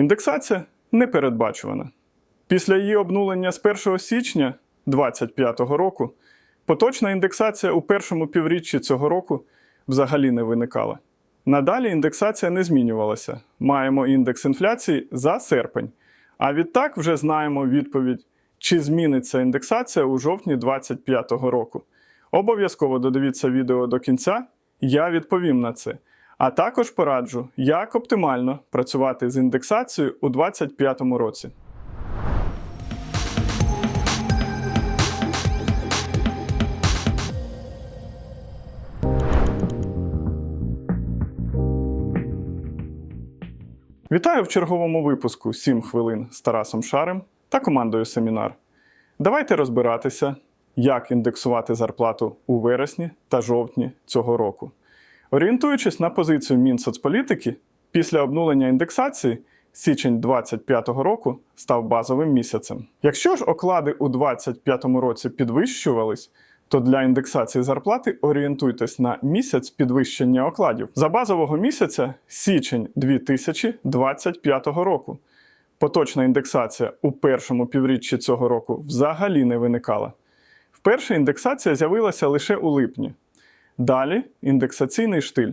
Індексація непередбачувана. Після її обнулення з 1 січня 2025 року поточна індексація у першому півріччі цього року взагалі не виникала. Надалі індексація не змінювалася. Маємо індекс інфляції за серпень. А відтак вже знаємо відповідь, чи зміниться індексація у жовтні 2025 року. Обов'язково додивіться відео до кінця, я відповім на це. А також пораджу, як оптимально працювати з індексацією у 2025 році. Вітаю в черговому випуску 7 хвилин з Тарасом Шарем та командою Семінар. Давайте розбиратися, як індексувати зарплату у вересні та жовтні цього року. Орієнтуючись на позицію Мінсоцполітики, після обнулення індексації січень 2025 року став базовим місяцем. Якщо ж оклади у 2025 році підвищувались, то для індексації зарплати орієнтуйтесь на місяць підвищення окладів за базового місяця січень 2025 року. Поточна індексація у першому півріччі цього року взагалі не виникала. Вперше індексація з'явилася лише у липні. Далі індексаційний штиль.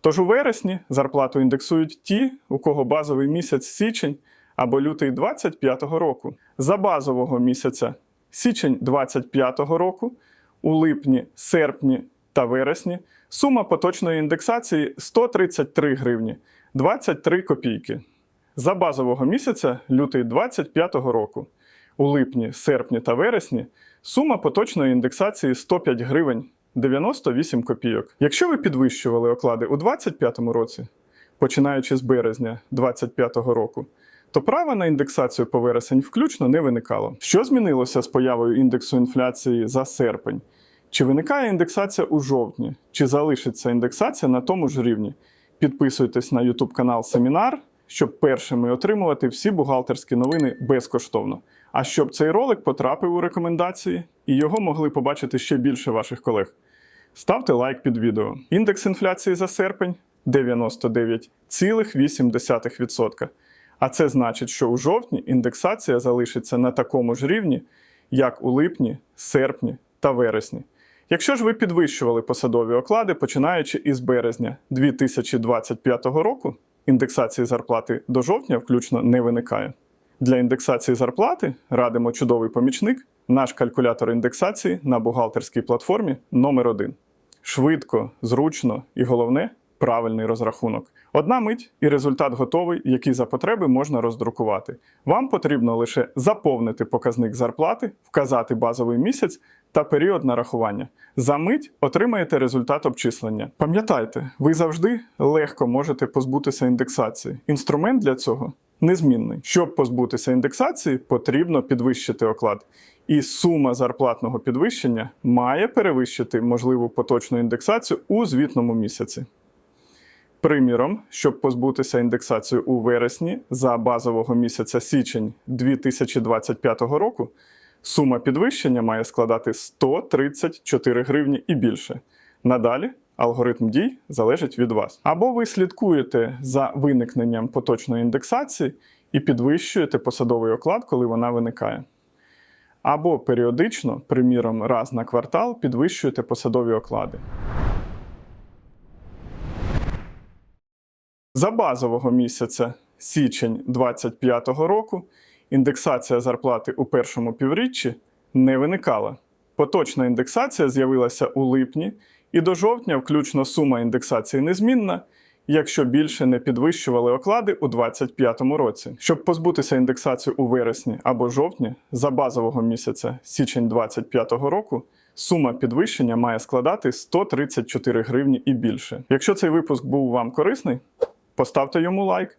Тож у вересні зарплату індексують ті, у кого базовий місяць січень або лютий 2025 року. За базового місяця січень 2025 року, у липні, серпні та вересні сума поточної індексації 133 гривні 23 копійки. За базового місяця лютий 2025 року. У липні, серпні та вересні сума поточної індексації 105 гривень 98 копійок. Якщо ви підвищували оклади у 2025 році, починаючи з березня 2025 року, то права на індексацію по вересень включно не виникало. Що змінилося з появою індексу інфляції за серпень? Чи виникає індексація у жовтні? Чи залишиться індексація на тому ж рівні? Підписуйтесь на YouTube канал Семінар, щоб першими отримувати всі бухгалтерські новини безкоштовно. А щоб цей ролик потрапив у рекомендації і його могли побачити ще більше ваших колег. Ставте лайк під відео. Індекс інфляції за серпень 99,8%. А це значить, що у жовтні індексація залишиться на такому ж рівні, як у липні, серпні та вересні. Якщо ж ви підвищували посадові оклади, починаючи із березня 2025 року, індексації зарплати до жовтня включно не виникає. Для індексації зарплати радимо чудовий помічник, наш калькулятор індексації на бухгалтерській платформі номер 1 Швидко, зручно і головне правильний розрахунок. Одна мить і результат готовий, який за потреби можна роздрукувати. Вам потрібно лише заповнити показник зарплати, вказати базовий місяць та період нарахування. За мить отримаєте результат обчислення. Пам'ятайте, ви завжди легко можете позбутися індексації. Інструмент для цього незмінний. Щоб позбутися індексації, потрібно підвищити оклад. І сума зарплатного підвищення має перевищити можливу поточну індексацію у звітному місяці. Приміром, щоб позбутися індексації у вересні за базового місяця січень 2025 року, сума підвищення має складати 134 гривні і більше. Надалі алгоритм дій залежить від вас. Або ви слідкуєте за виникненням поточної індексації і підвищуєте посадовий оклад, коли вона виникає. Або періодично, приміром, раз на квартал, підвищуєте посадові оклади. За базового місяця січень 2025 року індексація зарплати у першому півріччі не виникала. Поточна індексація з'явилася у липні, і до жовтня включно сума індексації незмінна, якщо більше не підвищували оклади у 2025 році. Щоб позбутися індексації у вересні або жовтні за базового місяця січень 2025 року. Сума підвищення має складати 134 гривні і більше. Якщо цей випуск був вам корисний, поставте йому лайк.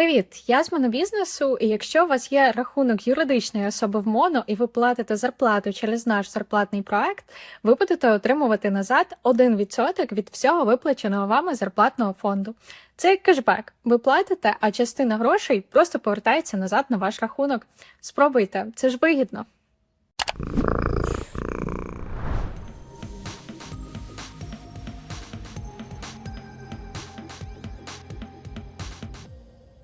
Привіт, я з монобізнесу, і якщо у вас є рахунок юридичної особи в МОНО і ви платите зарплату через наш зарплатний проект, ви будете отримувати назад 1% від всього виплаченого вами зарплатного фонду. Це як кешбек. Ви платите, а частина грошей просто повертається назад на ваш рахунок. Спробуйте, це ж вигідно.